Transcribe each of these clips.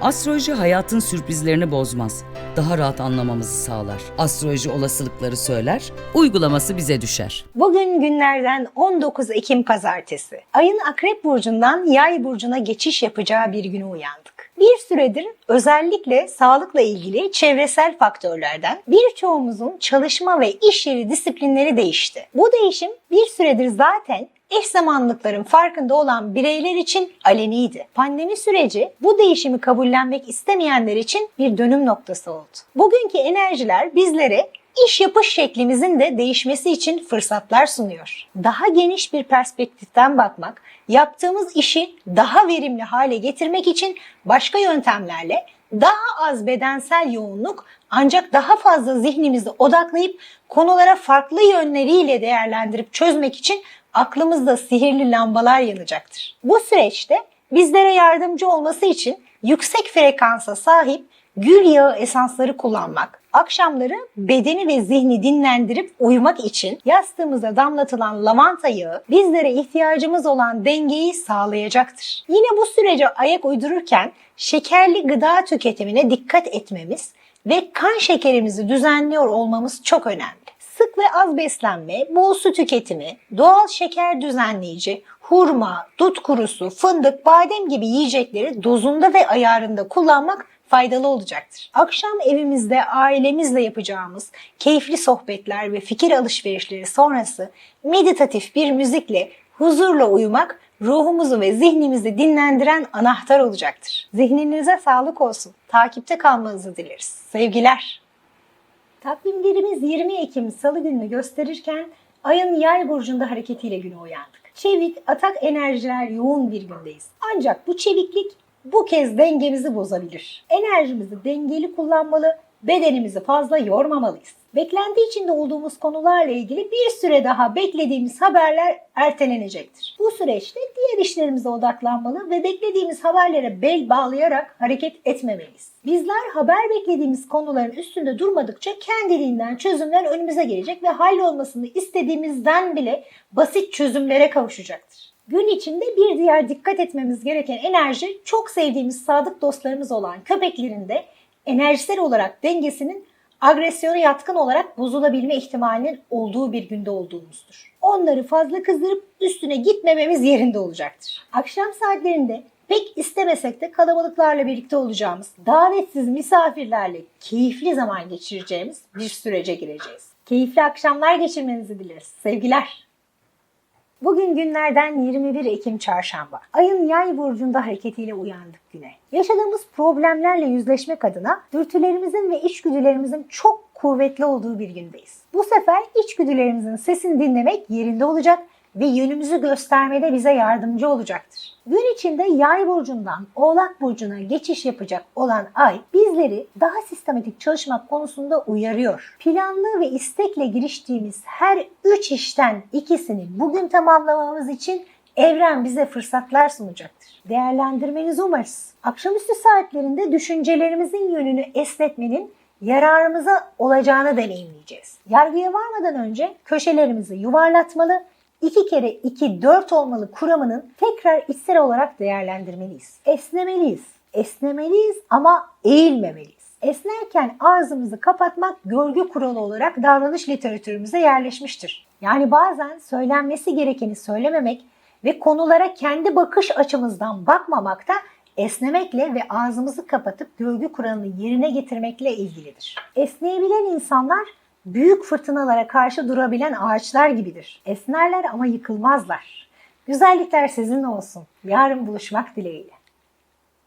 Astroloji hayatın sürprizlerini bozmaz. Daha rahat anlamamızı sağlar. Astroloji olasılıkları söyler, uygulaması bize düşer. Bugün günlerden 19 Ekim Pazartesi. Ayın Akrep Burcu'ndan Yay Burcu'na geçiş yapacağı bir güne uyandık. Bir süredir özellikle sağlıkla ilgili çevresel faktörlerden birçoğumuzun çalışma ve iş yeri disiplinleri değişti. Bu değişim bir süredir zaten eş zamanlıkların farkında olan bireyler için aleniydi. Pandemi süreci bu değişimi kabullenmek istemeyenler için bir dönüm noktası oldu. Bugünkü enerjiler bizlere iş yapış şeklimizin de değişmesi için fırsatlar sunuyor. Daha geniş bir perspektiften bakmak, yaptığımız işi daha verimli hale getirmek için başka yöntemlerle daha az bedensel yoğunluk ancak daha fazla zihnimizi odaklayıp konulara farklı yönleriyle değerlendirip çözmek için aklımızda sihirli lambalar yanacaktır. Bu süreçte bizlere yardımcı olması için yüksek frekansa sahip gül yağı esansları kullanmak, akşamları bedeni ve zihni dinlendirip uyumak için yastığımıza damlatılan lavanta yağı bizlere ihtiyacımız olan dengeyi sağlayacaktır. Yine bu sürece ayak uydururken şekerli gıda tüketimine dikkat etmemiz ve kan şekerimizi düzenliyor olmamız çok önemli. Sık ve az beslenme, bol su tüketimi, doğal şeker düzenleyici, hurma, dut kurusu, fındık, badem gibi yiyecekleri dozunda ve ayarında kullanmak faydalı olacaktır. Akşam evimizde ailemizle yapacağımız keyifli sohbetler ve fikir alışverişleri sonrası meditatif bir müzikle huzurla uyumak ruhumuzu ve zihnimizi dinlendiren anahtar olacaktır. Zihninize sağlık olsun. Takipte kalmanızı dileriz. Sevgiler. Takvimlerimiz 20 Ekim Salı gününü gösterirken ayın yay burcunda hareketiyle güne uyandık. Çevik, atak enerjiler yoğun bir gündeyiz. Ancak bu çeviklik bu kez dengemizi bozabilir. Enerjimizi dengeli kullanmalı, bedenimizi fazla yormamalıyız. Beklenti içinde olduğumuz konularla ilgili bir süre daha beklediğimiz haberler ertelenecektir. Bu süreçte diğer işlerimize odaklanmalı ve beklediğimiz haberlere bel bağlayarak hareket etmemeliyiz. Bizler haber beklediğimiz konuların üstünde durmadıkça kendiliğinden çözümler önümüze gelecek ve hallolmasını istediğimizden bile basit çözümlere kavuşacaktır. Gün içinde bir diğer dikkat etmemiz gereken enerji çok sevdiğimiz sadık dostlarımız olan köpeklerin de enerjisel olarak dengesinin agresyona yatkın olarak bozulabilme ihtimalinin olduğu bir günde olduğumuzdur. Onları fazla kızdırıp üstüne gitmememiz yerinde olacaktır. Akşam saatlerinde pek istemesek de kalabalıklarla birlikte olacağımız, davetsiz misafirlerle keyifli zaman geçireceğimiz bir sürece gireceğiz. Keyifli akşamlar geçirmenizi dileriz. Sevgiler. Bugün günlerden 21 Ekim Çarşamba. Ayın yay burcunda hareketiyle uyandık güne. Yaşadığımız problemlerle yüzleşmek adına dürtülerimizin ve içgüdülerimizin çok kuvvetli olduğu bir gündeyiz. Bu sefer içgüdülerimizin sesini dinlemek yerinde olacak ve yönümüzü göstermede bize yardımcı olacaktır. Gün içinde yay burcundan oğlak burcuna geçiş yapacak olan ay bizleri daha sistematik çalışmak konusunda uyarıyor. Planlı ve istekle giriştiğimiz her üç işten ikisini bugün tamamlamamız için evren bize fırsatlar sunacaktır. Değerlendirmenizi umarız. Akşamüstü saatlerinde düşüncelerimizin yönünü esnetmenin yararımıza olacağını deneyimleyeceğiz. Yargıya varmadan önce köşelerimizi yuvarlatmalı 2 kere 2 4 olmalı kuramının tekrar içsel olarak değerlendirmeliyiz. Esnemeliyiz. Esnemeliyiz ama eğilmemeliyiz. Esnerken ağzımızı kapatmak görgü kuralı olarak davranış literatürümüze yerleşmiştir. Yani bazen söylenmesi gerekeni söylememek ve konulara kendi bakış açımızdan bakmamak da esnemekle ve ağzımızı kapatıp görgü kuralını yerine getirmekle ilgilidir. Esneyebilen insanlar büyük fırtınalara karşı durabilen ağaçlar gibidir. Esnerler ama yıkılmazlar. Güzellikler sizinle olsun. Yarın buluşmak dileğiyle.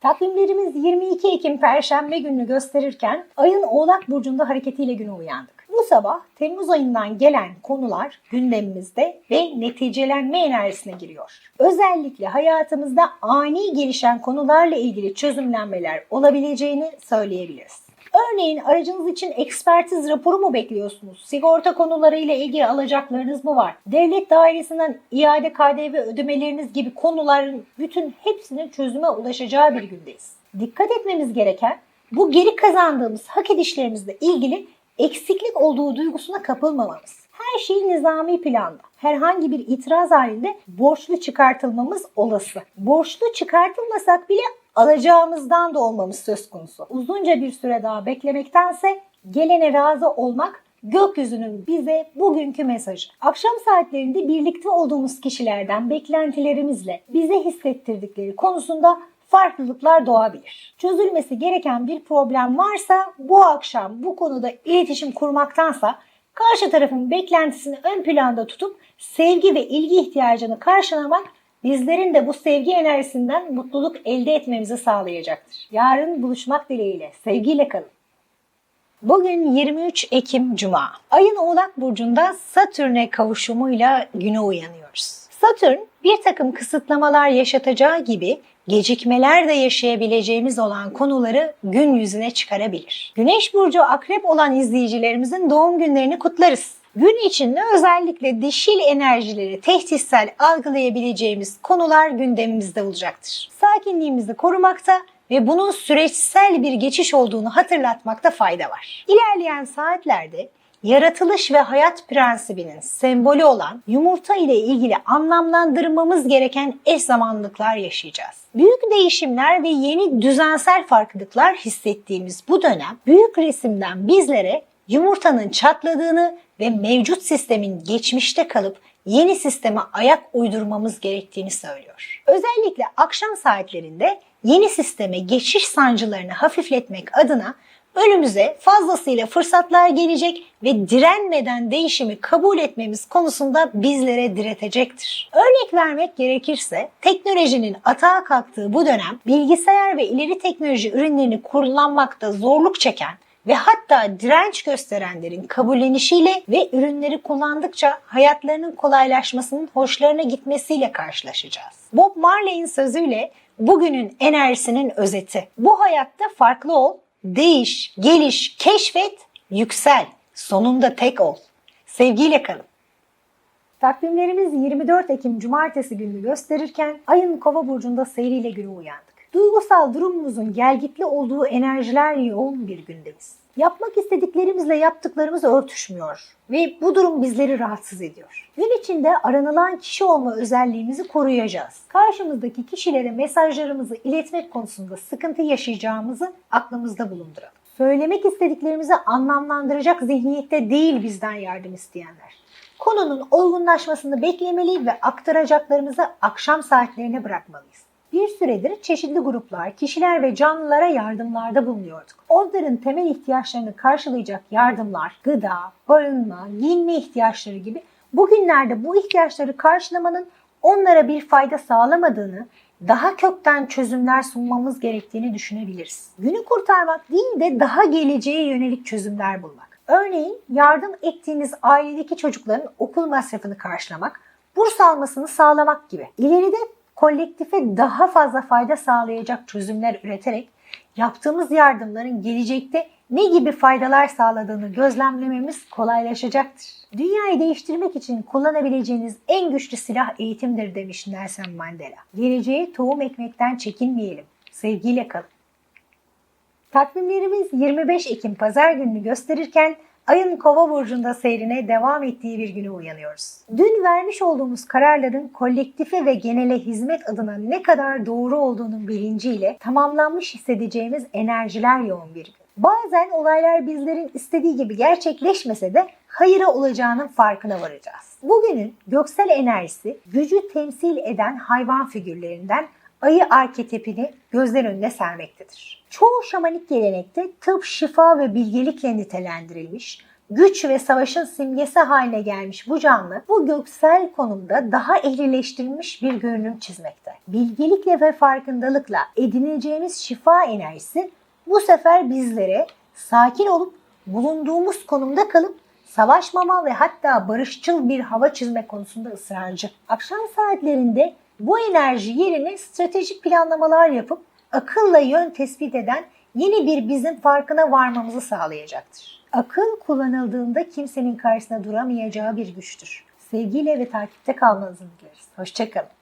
Takvimlerimiz 22 Ekim Perşembe gününü gösterirken ayın Oğlak Burcu'nda hareketiyle güne uyandık. Bu sabah Temmuz ayından gelen konular gündemimizde ve neticelenme enerjisine giriyor. Özellikle hayatımızda ani gelişen konularla ilgili çözümlenmeler olabileceğini söyleyebiliriz. Örneğin aracınız için ekspertiz raporu mu bekliyorsunuz? Sigorta konularıyla ilgili alacaklarınız mı var? Devlet dairesinden iade KDV ödemeleriniz gibi konuların bütün hepsinin çözüme ulaşacağı bir gündeyiz. Dikkat etmemiz gereken bu geri kazandığımız hak edişlerimizle ilgili eksiklik olduğu duygusuna kapılmamamız. Her şey nizami planda. Herhangi bir itiraz halinde borçlu çıkartılmamız olası. Borçlu çıkartılmasak bile alacağımızdan da olmamız söz konusu. Uzunca bir süre daha beklemektense gelene razı olmak gökyüzünün bize bugünkü mesajı. Akşam saatlerinde birlikte olduğumuz kişilerden beklentilerimizle bize hissettirdikleri konusunda farklılıklar doğabilir. Çözülmesi gereken bir problem varsa bu akşam bu konuda iletişim kurmaktansa karşı tarafın beklentisini ön planda tutup sevgi ve ilgi ihtiyacını karşılamak bizlerin de bu sevgi enerjisinden mutluluk elde etmemizi sağlayacaktır. Yarın buluşmak dileğiyle. Sevgiyle kalın. Bugün 23 Ekim Cuma. Ayın Oğlak Burcu'nda Satürn'e kavuşumuyla güne uyanıyoruz. Satürn bir takım kısıtlamalar yaşatacağı gibi gecikmeler de yaşayabileceğimiz olan konuları gün yüzüne çıkarabilir. Güneş Burcu akrep olan izleyicilerimizin doğum günlerini kutlarız. Gün içinde özellikle dişil enerjileri tehditsel algılayabileceğimiz konular gündemimizde olacaktır. Sakinliğimizi korumakta ve bunun süreçsel bir geçiş olduğunu hatırlatmakta fayda var. İlerleyen saatlerde yaratılış ve hayat prensibinin sembolü olan yumurta ile ilgili anlamlandırmamız gereken eş zamanlıklar yaşayacağız. Büyük değişimler ve yeni düzensel farklılıklar hissettiğimiz bu dönem büyük resimden bizlere yumurtanın çatladığını ve mevcut sistemin geçmişte kalıp yeni sisteme ayak uydurmamız gerektiğini söylüyor. Özellikle akşam saatlerinde yeni sisteme geçiş sancılarını hafifletmek adına önümüze fazlasıyla fırsatlar gelecek ve direnmeden değişimi kabul etmemiz konusunda bizlere diretecektir. Örnek vermek gerekirse teknolojinin atağa kalktığı bu dönem bilgisayar ve ileri teknoloji ürünlerini kullanmakta zorluk çeken ve hatta direnç gösterenlerin kabullenişiyle ve ürünleri kullandıkça hayatlarının kolaylaşmasının hoşlarına gitmesiyle karşılaşacağız. Bob Marley'in sözüyle bugünün enerjisinin özeti. Bu hayatta farklı ol, değiş, geliş, keşfet, yüksel. Sonunda tek ol. Sevgiyle kalın. Takvimlerimiz 24 Ekim Cumartesi gününü gösterirken ayın kova burcunda seyriyle güne uyandık. Duygusal durumumuzun gelgitli olduğu enerjiler yoğun bir gündeyiz. Yapmak istediklerimizle yaptıklarımız örtüşmüyor ve bu durum bizleri rahatsız ediyor. Gün içinde aranılan kişi olma özelliğimizi koruyacağız. Karşımızdaki kişilere mesajlarımızı iletmek konusunda sıkıntı yaşayacağımızı aklımızda bulunduralım. Söylemek istediklerimizi anlamlandıracak zihniyette değil bizden yardım isteyenler. Konunun olgunlaşmasını beklemeli ve aktaracaklarımızı akşam saatlerine bırakmalıyız. Bir süredir çeşitli gruplar, kişiler ve canlılara yardımlarda bulunuyorduk. Onların temel ihtiyaçlarını karşılayacak yardımlar, gıda, barınma, giyinme ihtiyaçları gibi bugünlerde bu ihtiyaçları karşılamanın onlara bir fayda sağlamadığını, daha kökten çözümler sunmamız gerektiğini düşünebiliriz. Günü kurtarmak değil de daha geleceğe yönelik çözümler bulmak. Örneğin yardım ettiğiniz ailedeki çocukların okul masrafını karşılamak, burs almasını sağlamak gibi. İleride kolektife daha fazla fayda sağlayacak çözümler üreterek yaptığımız yardımların gelecekte ne gibi faydalar sağladığını gözlemlememiz kolaylaşacaktır. Dünyayı değiştirmek için kullanabileceğiniz en güçlü silah eğitimdir demiş Nelson Mandela. Geleceğe tohum ekmekten çekinmeyelim. Sevgiyle kalın. Takvimlerimiz 25 Ekim Pazar gününü gösterirken ayın kova burcunda seyrine devam ettiği bir güne uyanıyoruz. Dün vermiş olduğumuz kararların kolektife ve genele hizmet adına ne kadar doğru olduğunun bilinciyle tamamlanmış hissedeceğimiz enerjiler yoğun bir gün. Bazen olaylar bizlerin istediği gibi gerçekleşmese de hayıra olacağının farkına varacağız. Bugünün göksel enerjisi gücü temsil eden hayvan figürlerinden ayı arketipini gözler önüne sermektedir. Çoğu şamanik gelenekte tıp, şifa ve bilgelikle nitelendirilmiş, güç ve savaşın simgesi haline gelmiş bu canlı bu göksel konumda daha ehlileştirilmiş bir görünüm çizmekte. Bilgelikle ve farkındalıkla edineceğimiz şifa enerjisi bu sefer bizlere sakin olup bulunduğumuz konumda kalıp savaşmama ve hatta barışçıl bir hava çizme konusunda ısrarcı. Akşam saatlerinde bu enerji yerine stratejik planlamalar yapıp akılla yön tespit eden yeni bir bizim farkına varmamızı sağlayacaktır. Akıl kullanıldığında kimsenin karşısında duramayacağı bir güçtür. Sevgiyle ve takipte kalmanızı dileriz. Hoşçakalın.